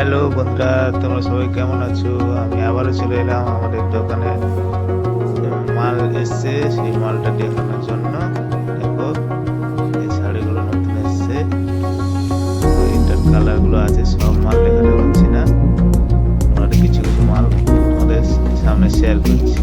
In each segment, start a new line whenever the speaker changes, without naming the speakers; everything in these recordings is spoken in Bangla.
হ্যালো বন্ধুরা, তোমরা সবাই কেমন আছো? আমি আবারও চলে এলাম আমাদের দোকানে। মাল এসছে, সেই মালটা দেখানোর জন্য। দেখো, এই শাড়িগুলো নতুন এসছে। এটার কালারগুলো আছে, সব মাল দেখাতে পারছি না। আর কিছু কিছু মাল আমাদের সামনে শেয়ার করছি।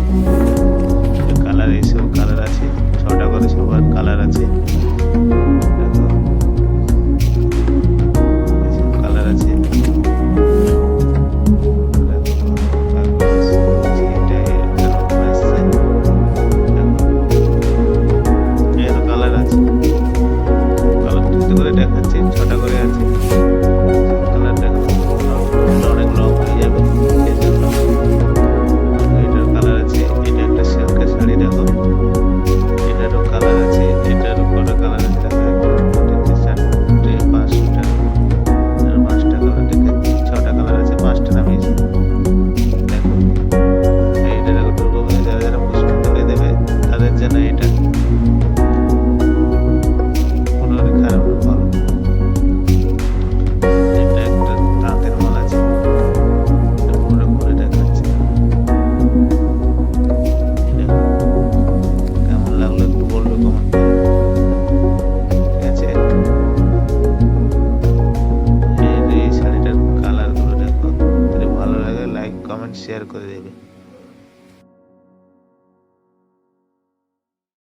un cerco de,